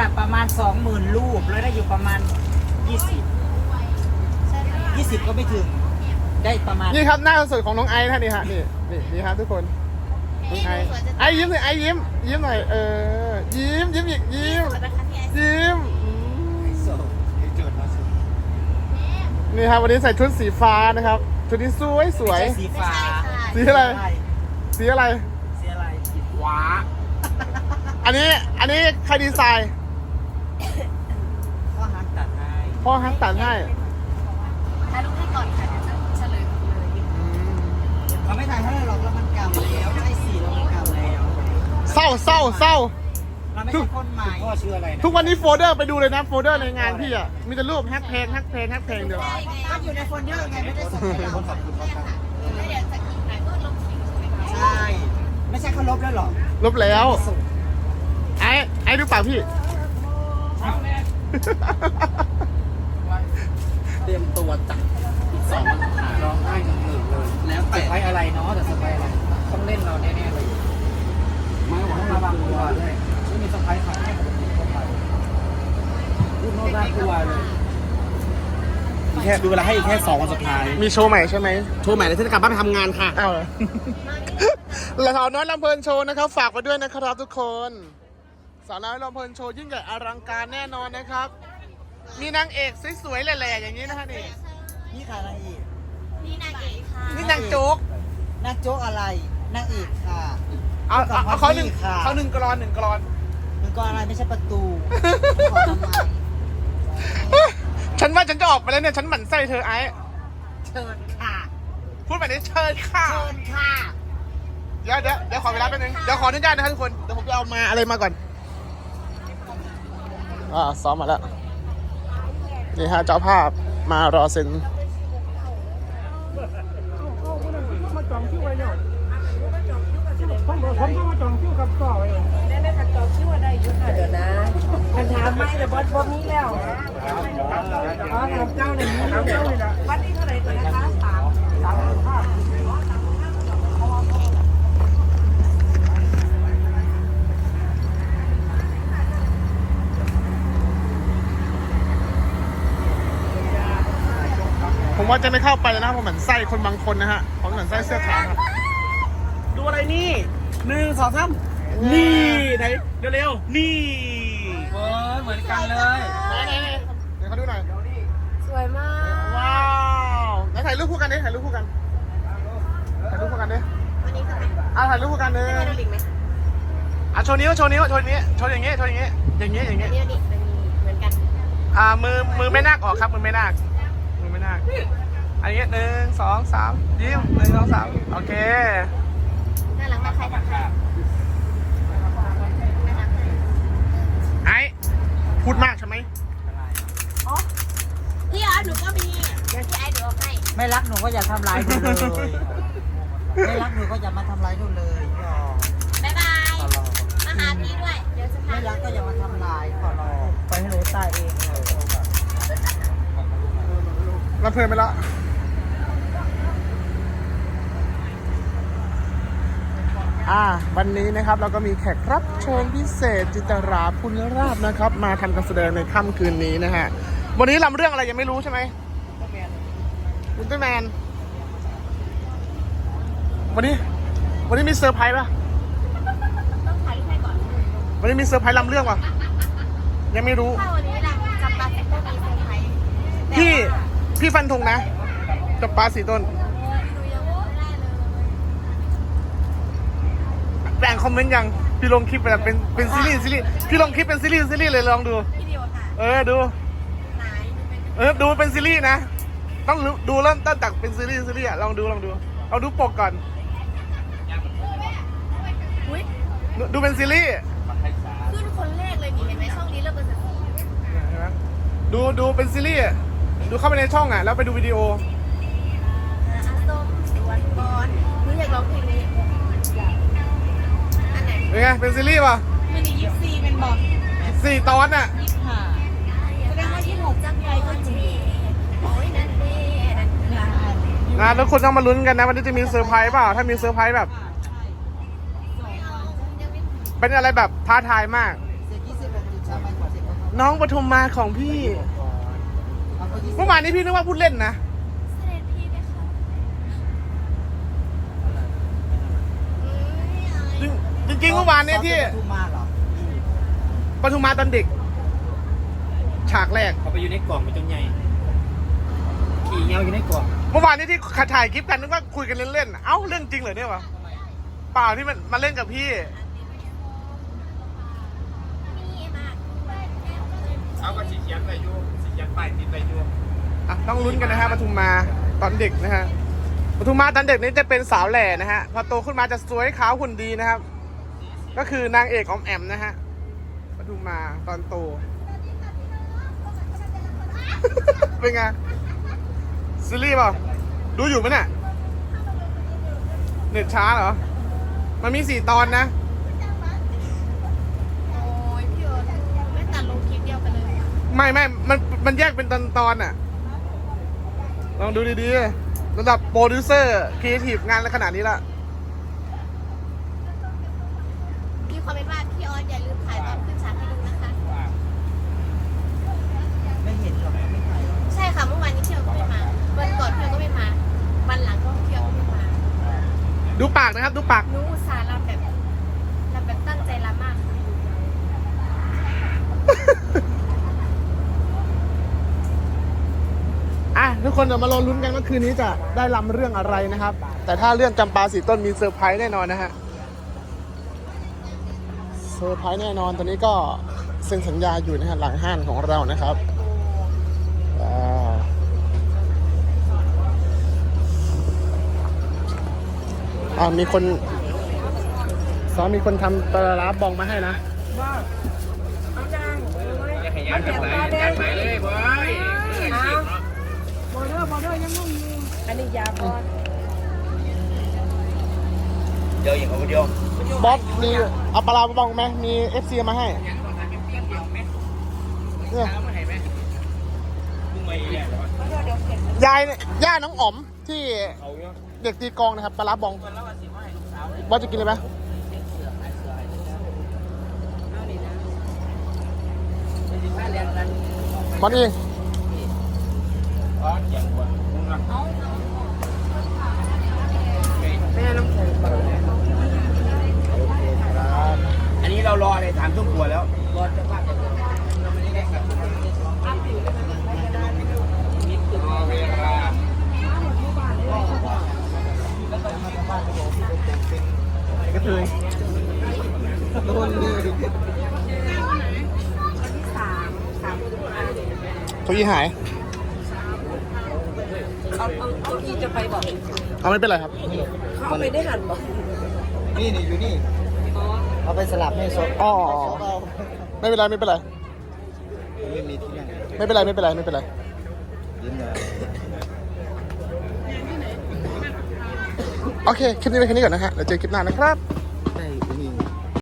น่ะประมาณสองหมื่นรูปแล้วได้อยู่ประมาณยี่สิบยี่สิบก็ไม่ถึง ได้ประมาณนี่ครับหน้าสดของน้องไอซ์ท่านนี่ฮะนี่นี่นี่ครับทุกคนน้องไอซ์ไอซ์ยิ้มหน่อยไอซ์ยิ้ม ยิ้มหน่อยเออยิ้มยิ้มอีกยิ้มยิ้มอืมนี่ครับวันนี้ใส่ชุดสีฟ้านะครับชุดนี้สวยสวยไม่ใช่สีฟ้าสีอะไรใช่สีอะไรสีอะไรสีฟ้าอันนี้อันนี้ใครดีไซน์ก็ฮักตัดให้ พ่อฮักตัดให้ถ่ายรูปให้ก่อนค่ะเดี๋ยวจะเฉลยเลยอืมเขาไม่ถ่ายให้เราหรอกแล้วมันเก่าแล้วได้สีแล้วมันเก่าแล้วเศร้าเศร้าเศร้า เราไม่ใช่คนใหม่พ่อชื่ออะไรนะทุกวันนี้โฟลเดอร์ไปดูเลยนะโฟลเดอร์ในงานพี่อะ มีแต่รูปแฮกเพลงแฮกเพลงแฮกเพลงเดียวก็อยู่ในโฟลเดอร์ไงไม่ได้ส่งให้เราแล้วเดี๋ยวจะอีกหน่อยก็ลงสีใช่ไหมคะใช่ไม่ใช่เขาลบแล้วหรอลบแล้ว ส่งไอ้ไอ้ดูปากพี่เตรียมตัวจัดสองหาร้องไห้กันหนึ่งเลย แล้ว เซอ แต่ ร์ไพรส์อะไรเนาะแต่เซอร์ไพรส์อะไรต้องเล่นเราแน่ๆเลย ไม่หวังระวังตัวด้วย ไม่มีเซอร์ไพรส์ค่ะแค่ปกติทั่วไป พูดโน้ตน่ากลัวเลยอีก แค่ดูเวลาให้อีกแค่สองวันสุดท้าย มีโชว์ใหม่ใช่ไหมโชว์ใหม่เลยฉันจะกลับบ้านไปทำงานค่ะ อ้าวเหรอและสาวน้อยลำเพลินโชว์นะครับ ฝากไว้ด้วยนะครับทุกคนสาวน้อยลำเพลินโชว์ยิ่งใหญ่อลังการแน่นอนนะครับ มีนางเอกสวยๆแหล่ๆอย่างนี้นะฮะนี่นี่ค่ะนางเอกนี่นางเอกค่ะนี่นางโจ๊กนางโจ๊กอะไรนางเอกค่ะเอาเอาเอาเขาหนึ่งค่ะเขาหนึ่งกรอนหนึ่งกรอน มันก็อะไรไม่ใช่ประตูขอทำไม ฉันว่าฉันจะออกไปแล้วเนี่ย ฉันหมั่นไส้เธอไอ้ เชิญค่ะ พูดแบบนี้เชิญค่ะ เชิญค่ะ เดี๋ยวเดี๋ยวเดี๋ยวขอเวลาแป๊บนึง เดี๋ยวขออนุญาตนะครับทุกคน เดี๋ยวผมจะเอามาอะไรมาก่อน อ่าซ้อมมาแล้ว นี่ฮะเจ้าภาพมารอเซ็น เดี๋ยวนะคันถามไม่แต่บอสบอสนี้แล้วอ๋อถามเจ้าหนึ่งนี้แล้ววันนี้เท่าไหร่ตัวนะคะสามสามห้าผมว่าจะไม่เข้าไปแล้วนะผมเหมือนไส้คนบางคนนะฮะผมเหมือนไส้เสื้อขาว ดูอะไรนี่หนึ่งสองสามนี่ไหนเร็วๆนี่เว้ยเหมือนกันเลยไหนไหนไหนเดี๋ยวเขาดูหน่อยสวยมากว้าวไหนถ่ายรูปคู่กันดิถ่ายรูปคู่กันถ่ายรูปคู่กันดิวันนี้ทำไมอะถ่ายรูปคู่กันดิไม่ได้ลิงไหมอะโชว์นิ้วโชว์นิ้วโชว์นี้วโชว์อย่างงี้โชว์อย่างงี้อย่างงี้อย่างอังี้นนี้อันนี้มันมีเหมือนกันอ่ามือมือไม่นาคออกครับมือไม่นาคมือไม่นาคอันนี้หนึ่งสองสามยิ้มหนึ่งสองสามโอเค น่ารักมากใครทำให้น่ารักมาก ไอ้ พูดมากใช่ไหม พี่อ๋อหนูก็มี เดี๋ยวพี่ไอ้หนูเอาให้ ไม่รักหนูก็อย่าทำร้ายหนูเลยไม่รักหนูก็อย่ามาทำร้ายหนูเลยพี่อ๋อบ๊ายบาย ขอร้องมาหาพี่ด้วย เดี๋ยวจะพาไม่รักก็อย่ามาทำร้ายขอร้องไปให้หนูตายเองเลยรับเพลินไปล้วอ่าวันนี้นะครับเราก็มีแขกรับเชิญพิเศษจิตราพุนราบนะครับ มาทำการแสดงในค่ำคืนนี้นะฮะวันนี้ลำเรื่องอะไรยังไม่รู้ใช่ไหมอุลตร้าแมน วันนี้ วันนี้มีเซอร์ไพรส์ป่ะต้องถ่ายรูปให้ก่อนวันนี้มีเซอร์ไพรส์ลำเรื่องป่ะยังไม่รู้ ถ้าวันนี้เราจำปาเซ็ตก็มีเซอร์ไพรส์แต่พี่ ว่าพี่ฟันธงนะกับปลาสีต้นหนูยังไม่ได้เลยแบ่งคอมเมนต์ยัง พี่ลงคลิปแบบเป็นเป็นซีรีส์ซีรีส์ พี่ลงคลิปเป็นซีรีส์ซีรีส์เลยลองดู พี่ดิวค่ะเออดู ไหนดูเป็นเออดูเป็นซีรีส์นะ ต้องรู้ดูเริ่มต้นจากเป็นซีรีส์ซีรีส์อะลองดูลองดู เอาดูปกก่อน อุ้ย ดูดูเป็นซีรีส์ขึ้นคนแรกเลยนี่เห็นไหมช่องนี้เริ่มเป็นสีเห็นไหมดูดูเป็นซีรีส์อะดูเข้าไปในช่องอะแล้วไปดูวิดีโออาส้มสวนบอลหนูอยากร้องเพลงนี้อันไหนเป็นไงเป็นซีรีส์ป่ะมันนี่ยิปซีเป็นบอกสี่ตอนอะยิปห้าแสดงว่าที่หกจักใจก็จีโอ้ยนั่นเด้นั่นคือนะแล้วคนต้องมาลุ้นกันนะวันนี้จะมีเซอร์ไพรส์เปล่าถ้ามีเซอร์ไพรส์แบบไม่ เอายังไม่เป็นอะไรแบบท้าทายมากเสียกี่สิบเอ็ดจุดสามไปกว่าเสียน้องปทุมมาของพี่เมื่อวานนี้พี่นึกว่าพูดเล่นนะเสด็จพี่ไหมคะเอ้ยจริงจริงๆเมื่อวานเนี้ที่ทุ่มมาเหรอปทุมมาตอนเด็ก ฉากแรกเขาไปอยู่ในกล่องเป็นจังไงขี่เงาอยู่ในกล่องเมื่อวานนี้ที่ถ่ายคลิปกันนึกว่าคุยกันเล่นๆเอ้าเรื่องจริงเหรอเนี่ยวะเปล่าที่มันมาเล่นกับพี่ นี่มาก เอาก็สีเขียนไปอยู่สีเขียนป้ายติดไปอยู่อะต้องลุ้นกันนะฮะปทุมมาตอนเด็กนะฮะปทุมมาตอนเด็กนี้จะเป็นสาวแหล่นะฮะพอโตขึ้นมาจะสวยขาวหุ่นดีนะครับ ก็คือนางเอกออมแอมนะฮะปทุมมาตอนโต เป็นไงซีรีส์เปล่าดูอยู่ไหมเนี่ยเน็ตช้าเหรอ มันมีสี่ตอนนะ โอ้ยพี่โอ๊ตไม่ตัดลงคลิปเดียวกันเลย ไม่ไม่มันมันแยกเป็นตอนตอนๆอะ ลองดูดีๆระดับโปรดิวเซอร์ครีเอทีฟงานขนาดนี้ละมีคอมเมนต์ว่าพี่ออสอย่าลืมถ่ายตอนขึ้นฉากให้ดูนะคะ ไม่เห็นหรอกไม่ถ่ายใช่ค่ะเมื่อวานนี้พี่ออสก็ไม่มา วันก่อนพี่ออสก็ไม่มา วันหลังก็พี่ออสก็ไม่มา ดูปากนะครับ ดูปาก หนูอุตส่าห์รำแบบรำแบบตั้งใจรำมากค่ะ อะทุก คนเดี๋ยวมารอลุ้นกันว่าคืนนี้จะได้ลำเรื่องอะไรนะครับ แต่ถ้าเรื่องจำปาสีต้นมีเซอร์ไพรส์แน่นอนนะฮะเซอร์ไพรส์แน่นอนตอนนี้ก็เซ็นสัญญาอยู่นะฮะหลังห้านของเรานะครับอ่ามีคนสอนมีคนทำปลาร้าบองมาให้นะบ้าเอาจังเอาให้ยางจับไหลจับไหลเลยบอยเมื่อยสิเนาะ บอเดอร์บอเดอร์ยังงงอยู่อันนี้ยาบอลเดี๋ยวอย่างเอาเดียวบอสมีเอาปลาร้าบองไหมมีเอฟซีมาให้ยังต้องทำเป็นเปรี้ยวเดียวไหมเนี่ยเอามาให้ไหมมึงไม่แย่หรอเดี๋ยวเดี๋ยวเก็บยายเนี่ยย่าน้องอ๋อมที่เอาเนาะเด็กตีกลองนะครับปลาร้าบองแล้วว่าสิว่าให้ลูกสาวบอสจะกินเลยไหมบอสเองอ๋ออย่าง แม่น้ำแข็งอันนี้เรารอเลยถามทุกครัวแล้วรอจะว่าจะเราไม่ได้กลับรอเวลากระเทยโดนเลยที่สามสามเก้าอี้หาย เอาเอาเอาอีจะไปบอกเอาไม่เป็นไรครับ เขาไปได้หันบอกนี่นี่อยู่นี่ อ๋อเอาไปสลับให้สดอ๋อ ไม่เป็นไรไม่เป็นไร ไม่มีที่นั่งไม่เป็นไรไม่เป็นไรไม่เป็นไร ยิ้มเลยโอเค คลิปนี้ไปแค่นี้ก่อนนะฮะเดี๋ยวเจอคลิปหน้านะครับ